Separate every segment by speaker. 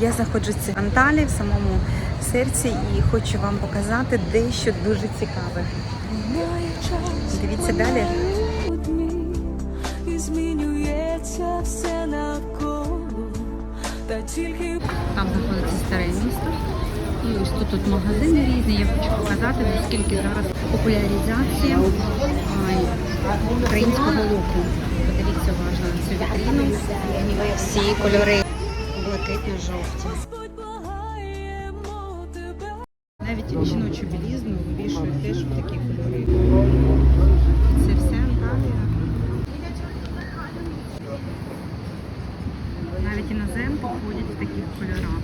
Speaker 1: Я знаходжуся в Анталії, в самому серці, і хочу вам показати дещо дуже цікаве. Дивіться далі.
Speaker 2: Змінюється все навколо, та
Speaker 3: Там знаходиться старе місто. І ось тут, тут магазини різні. Я хочу показати, наскільки зараз популяризація українського луку. Подивіться уважно на цю вітрину. Всі кольори блакитно-жовті. Навіть жіночу білізну вивішують теж в такі кольори. Це все Анталія. Навіть іноземки ходять в таких кольорах.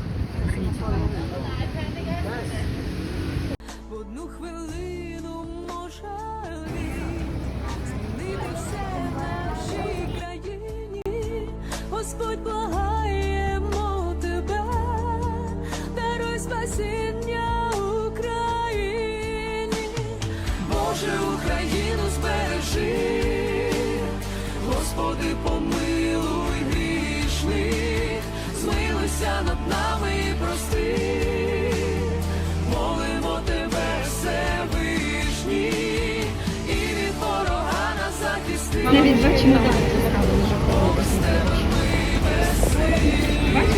Speaker 2: Спасіння Україні. Боже, Україну збережи, Господи, помилуй грішних, змилуйся над нами і прости. Молимо тебе, Всевишній, і від ворога нас захисти.
Speaker 3: Навіть бачимо
Speaker 2: Господи,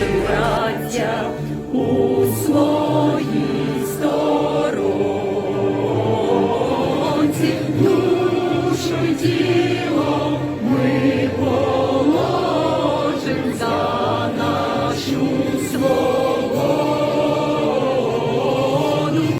Speaker 2: Браття у своїй сторонці, душу ми положим за нашу свободу.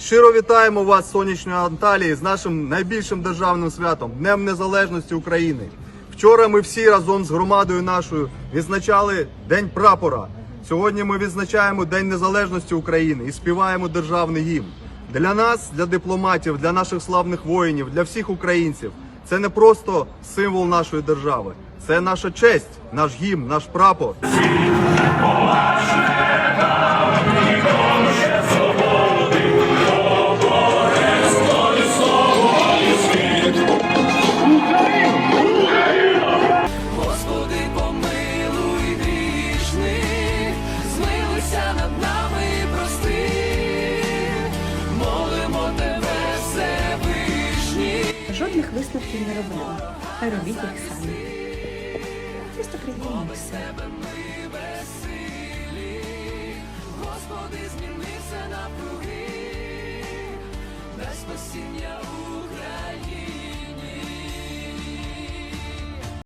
Speaker 4: Щиро вітаємо вас сонячної Анталії з нашим найбільшим державним святом Днем Незалежності України. Вчора ми всі разом з громадою нашою відзначали День прапора. Сьогодні ми відзначаємо День Незалежності України і співаємо державний гімн. Для нас, для дипломатів, для наших славних воїнів, для всіх українців це не просто символ нашої держави, це наша честь, наш гімн, наш прапор.
Speaker 1: Жодних висновків не робимо. а робіть їх самі. Просто приємно все.
Speaker 2: Господи, змінися напруги. Без спасіння